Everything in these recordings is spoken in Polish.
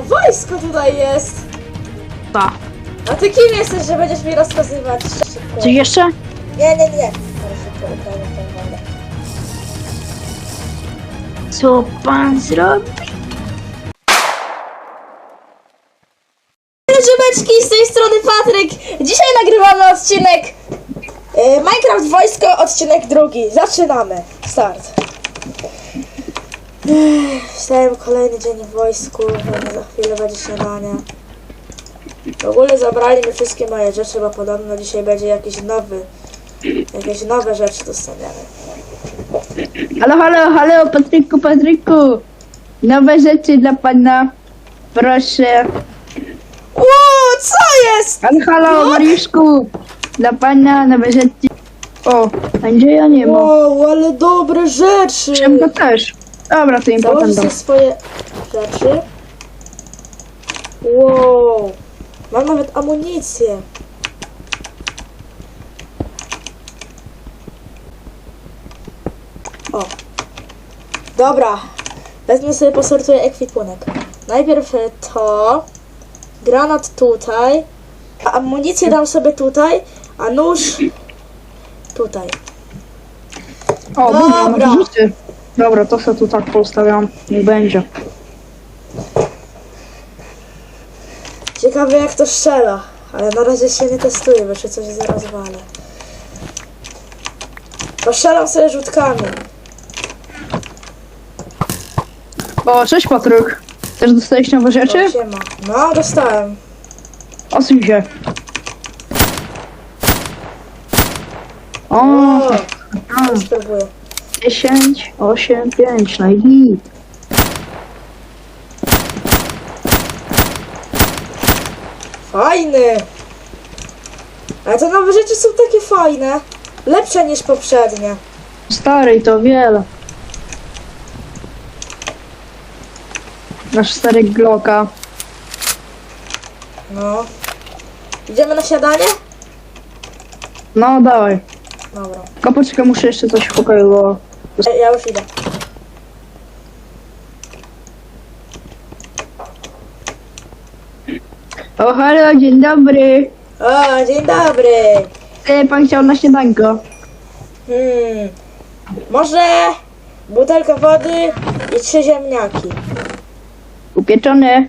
Wojsko tutaj jest! Ta. A ty kim jesteś, że będziesz mi rozkazywać? Szybko. Coś jeszcze? Nie, nie, nie. Co pan zrobi? Żybeczki, z tej strony Patryk. Dzisiaj nagrywamy odcinek e, Minecraft Wojsko, odcinek drugi. Zaczynamy. Start. Wstałem kolejny dzień w wojsku, za chwilę będzie śniadanie. W ogóle zabrali mi wszystkie moje rzeczy, bo podobno dzisiaj będzie jakiś nowy, jakieś nowe rzeczy dostaniemy. Halo, halo, halo, Patryku, Patryku. Nowe rzeczy dla pana. Proszę. O, co jest? Halo, halo. Mariuszku. Dla pana nowe rzeczy. O, Andrzeja nie ma. Wow, ale dobre rzeczy. Przemka też. Dobra, to im potem dam. sobie swoje rzeczy. Wow. Mam nawet amunicję. O. Dobra. Wezmę sobie, posortuję ekwipunek. Najpierw e, to. Granat tutaj. A amunicję dam sobie tutaj. A nóż tutaj. O, dobra, Dobra. Dobra, to sobie tu tak postawiam. Nie będzie. Ciekawe jak to strzela, ale na razie się nie testuję, bo się coś zaraz walę. Postrzelam sobie rzutkami. O, cześć Patryk. Też dostałeś nowe O, rzeczy? siema. No, dostałem. Osuń się. O, O, spróbuję. 10, 8, 5, no i git. Fajny! Ale te nowe rzeczy są takie fajne. Lepsze niż poprzednie. Stary to wiele. Nasz stary Glocka. No. Idziemy na siadanie? No dawaj. Dobra. Tylko poczekaj, muszę jeszcze coś w pokoju, bo... Ja już idę. O, halo, dzień dobry. O, dzień dobry. E, pan chciał na śniadanko. Hmm. Może butelka wody i trzy ziemniaki. Upieczone.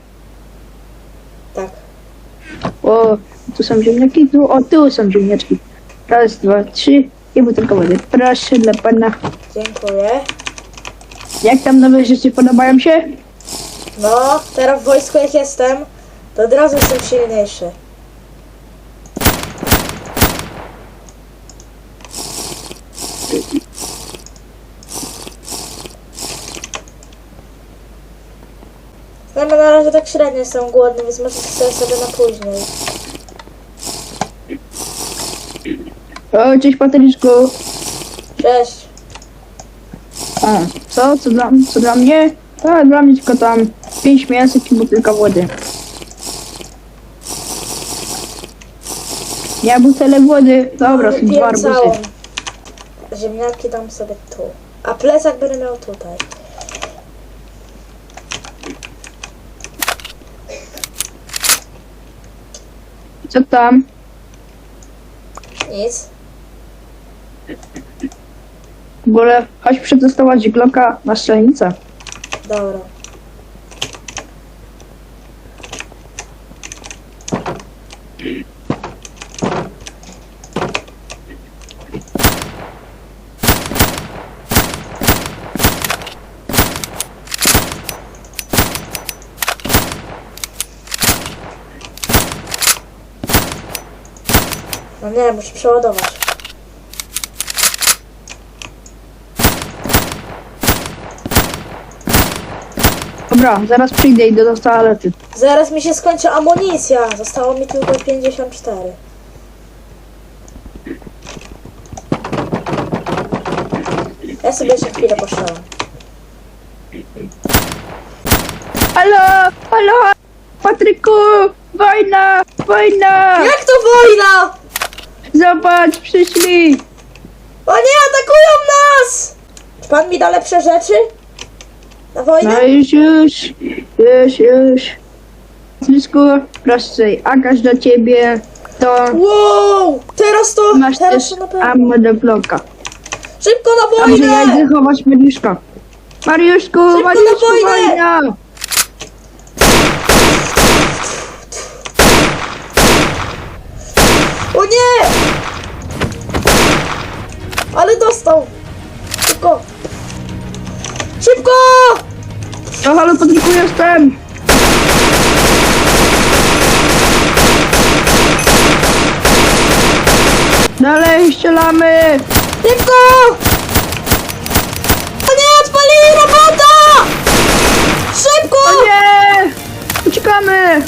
Tak. O, tu są ziemniaki, tu, o, tu są ziemniaczki. Raz, dwa, trzy i butelka wody. Proszę dla pana. Dziękuję. Jak tam nowe rzeczy podobają się? No, teraz w wojsku jak jestem, to od razu jestem silniejszy. No, no na razie tak średnio jestem głodny, więc może chcę sobie na później. O, cześć Patryczku. Cześć. O, co? Co dla, co dla mnie? A, dla mnie tylko tam pięć mięsek i butelka wody. Ja butelę wody. Dobra, są dwa całą. Ziemniaki dam sobie tu. A plecak będę miał tutaj. Co tam? Nic. W ogóle chodź przetestować Glocka na strzelnicę. Dobra. No nie, muszę przeładować. Dobra, zaraz przyjdę i do toalety. Zaraz mi się skończy amunicja. Zostało mi tylko 54. Ja sobie jeszcze chwilę poszłam. Halo, halo, Patryku, wojna, wojna! Jak to wojna? Zobacz, przyszli! O nie, atakują nas! Czy pan mi da lepsze rzeczy? Na wojnę? No już, już, już, już. Patryczku, proszę, Akaś do ciebie, to Wow! Teraz to, masz teraz też to na pewno. ammo do bloka. Szybko na Dobrze, ja wojnę! idę chować Mariuszka. Mariuszku, na Mariuszku, wojnę! wojna! O nie! Ale dostał! Szybko! Szybko! O, halo, Patryku, jestem! Dalej, strzelamy! Szybko! O nie, odpalili robota! Szybko! O nie! Uciekamy!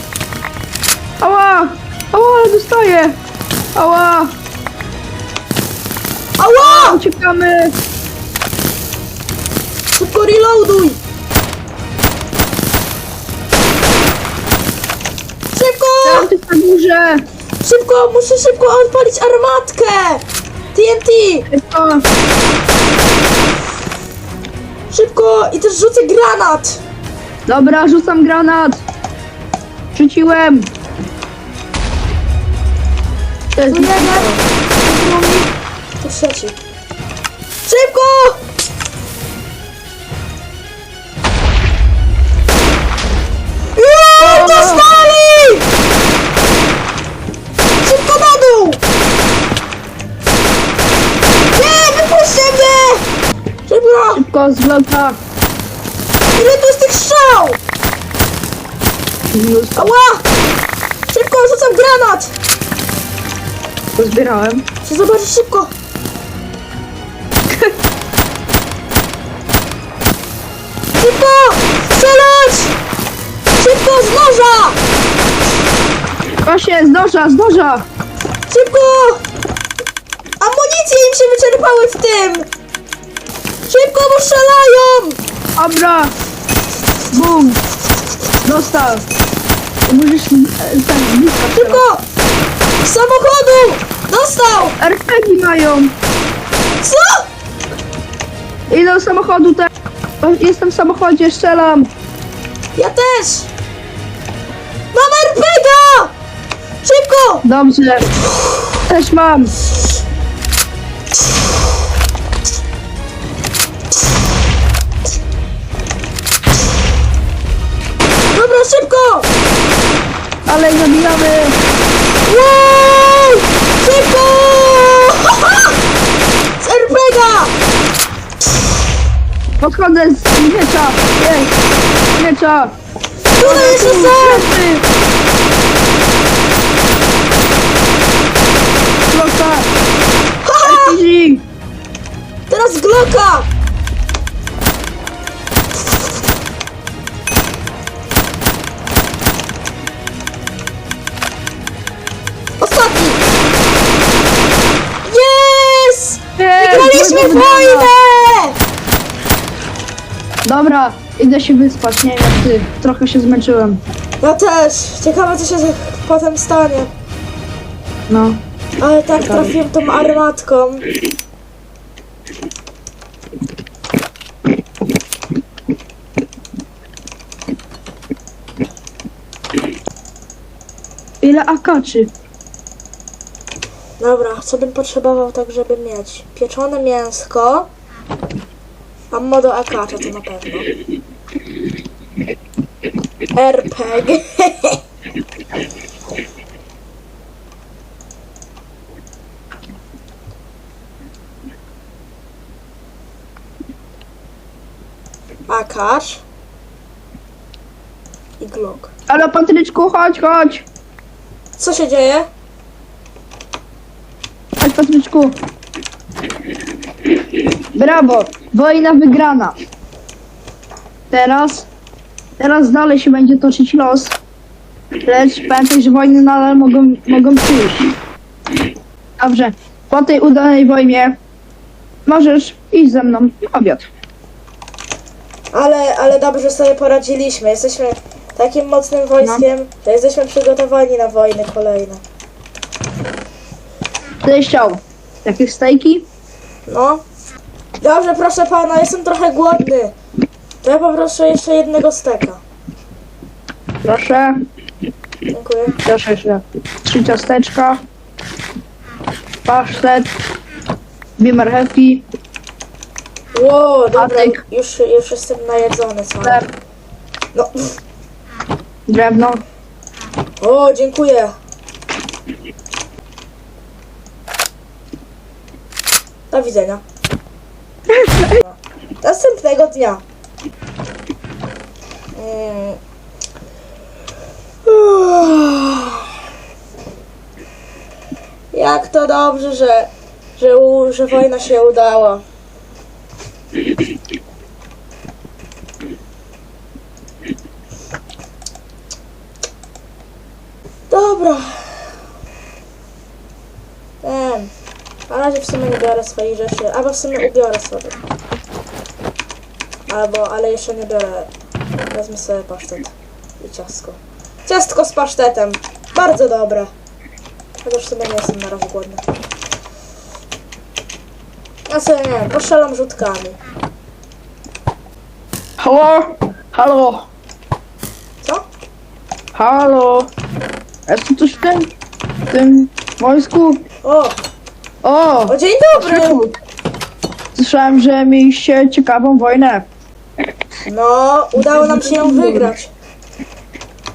Ała! Ała, dostaję! Ała! Ała! Uciekamy! Szybko reloaduj! Szybko! Tam ty na górze! Szybko, muszę szybko odpalić armatkę! TNT! Szybko! Szybko! I też rzucę granat! Dobra, rzucam granat! Rzuciłem! To jest jeden! To trzeci. Szybko! Bloka! Ile tu jest tych strzał? Mnóstwo. Ała! Szybko, rzucam granat! Pozbierałem. Chcę zobaczyć szybko! Szybko! Strzelać! Szybko, z noża! Kosie, z noża, z noża! Szybko! Amunicje im się wyczerpały w tym! Szybko, bo strzelają! Dobra! Bum! Dostał! Możesz e, tak blisko. Szybko! Z samochodu! Dostał! RPG mają! Co? Idę do samochodu te... Jestem w samochodzie, strzelam! Ja też! Mam RPGa! Szybko! Dobrze! Też mam! Ale zabijamy! Wow! Szybko! Z RPGa! Podchodzę z miecza! Jej! Miecza! Tutaj jeszcze! Proszę! Haha! RPG! Teraz Glocka! Wojnę! Dobra, idę się wyspać, nie wiem jak ty. Trochę się zmęczyłem. Ja też. Ciekawe co się z- potem stanie. No. Ale tak trafiłem tą armatką. Ile akaczy? Dobra, co bym potrzebował tak, żeby mieć? Pieczone mięsko. Ammo do akacza to na pewno. RPG. Akacz. I Glock. Ale Patryczku, chodź, chodź! Co się dzieje? Patryczku. Brawo! Wojna wygrana. Teraz, teraz dalej się będzie toczyć los. Lecz pamiętaj, że wojny nadal mogą, mogą przyjść. Dobrze, po tej udanej wojnie możesz iść ze mną na obiad. Ale, ale dobrze sobie poradziliśmy. Jesteśmy takim mocnym wojskiem, że jesteśmy przygotowani na wojny kolejne. Chciał? Jakieś stejki? No. Dobrze, proszę pana, jestem trochę głodny. To ja poproszę jeszcze jednego steka. Proszę. Dziękuję. Proszę jeszcze. Trzy ciasteczka. Pasztet. Dwie marchewki. Ło, dobra, już, już jestem najedzony. Chleb. No, Drewno. o, dziękuję. Do widzenia. Następnego dnia. Mm. Jak to dobrze, że, że, u, że wojna się udała. Dobra. Ten. Na razie w sumie nie biorę swoich rzeczy, albo w sumie ubiorę sobie. Albo, ale jeszcze nie biorę. Wezmę sobie pasztet i ciastko. Ciastko z pasztetem. Bardzo dobre. Chociaż w sumie nie jestem na razie głodny. Ja sobie nie wiem, postrzelam rzutkami. Halo? Halo? Co? Halo? Jest tu coś w tym? W tym wojsku? O! O! O, dzień dobry! Słyszałem, że mieliście ciekawą wojnę. No, udało nam się ją wygrać.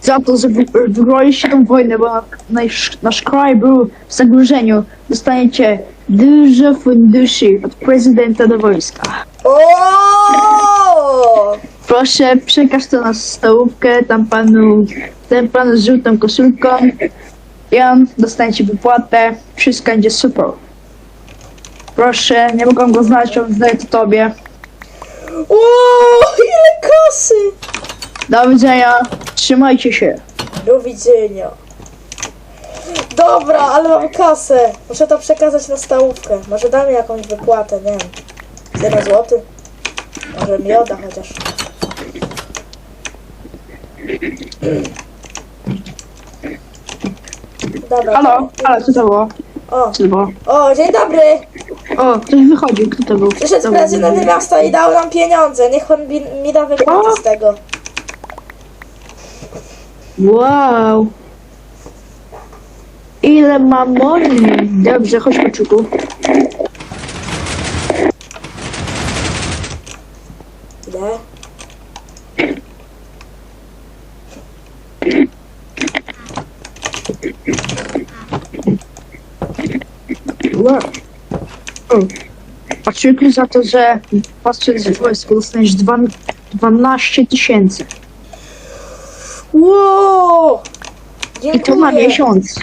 Za to, że wy- wygraliście tą wojnę, bo nasz, nasz kraj był w zagrożeniu. Dostaniecie dużo funduszy od prezydenta do wojska. O! Proszę, przekaż to na stołówkę, tam panu, ten pan z żółtą koszulką. Jan, dostaniecie wypłatę, wszystko będzie super. Proszę, nie mogą go znaleźć, on to tobie. O! Ile kasy! Do widzenia, trzymajcie się. Do widzenia. Dobra, ale mam kasę. Muszę to przekazać na stałówkę. Może damy jakąś wypłatę, nie wiem. 0 zł? Może mioda chociaż. Dobra. Halo, halo, co to było? O, Co to było? o, dzień dobry. O, ktoś wychodzi, kto to był? Przyszedł był? prezydent miasta i dał nam pieniądze. Niech pan mi, mi da wypłatę z tego. Wow. Ile mam money? Dobrze, chodź poczuku. Ile? Wow. Poczuku za to, że patrzę z wojska dostaniesz dwa, 12 tysięcy. Wow! I to na Dziękuję. miesiąc.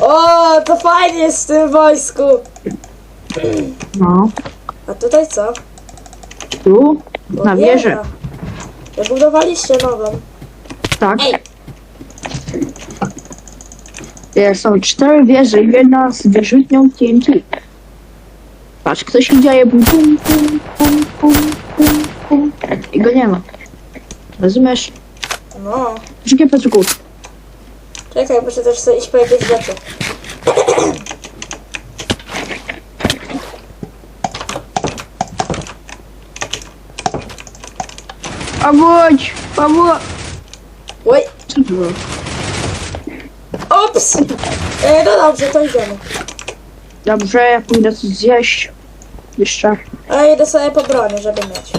O, to fajnie jest w tym wojsku. No. A tutaj co? Tu, na Podjeżdża. wieżę. Wybudowaliście nową. Tak. Ej. Są cztery wieże, jedna z wyrzutnią TNT. Patrz, ktoś mi dzieje bum, bum, bum, bum, bum, bum, bum. I go nie ma. Rozumiesz? No. Czekaj, Piotrku. Czekaj, muszę też sobie iść po jakieś rzeczy. Pomóż! Pomóż! Oj, Co ups! E, no dobrze, to idziemy. Dobrze, ja pójdę coś zjeść. Jeszcze. A ja idę sobie po bronię, żeby mieć.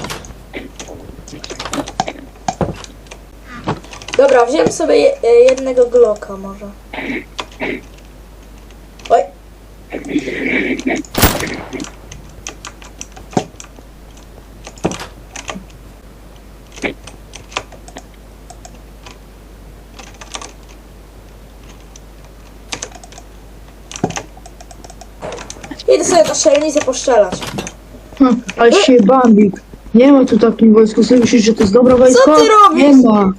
Dobra, wziąłem sobie je, e, jednego Glocka może. Oj. Idę sobie na strzelnicę poszczelać. Hm, ale się bambik. Nie ma tu takim wojsku. Sobie myślisz, że to jest dobre wojsko? ty robisz? Nie ma.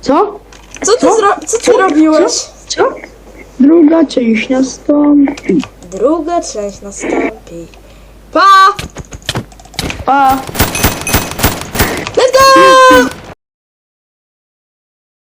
Co? Co ty, Co? zro- co ty Co? robiłeś? Co? Druga część nastąpi. Druga część nastąpi. Pa! Pa!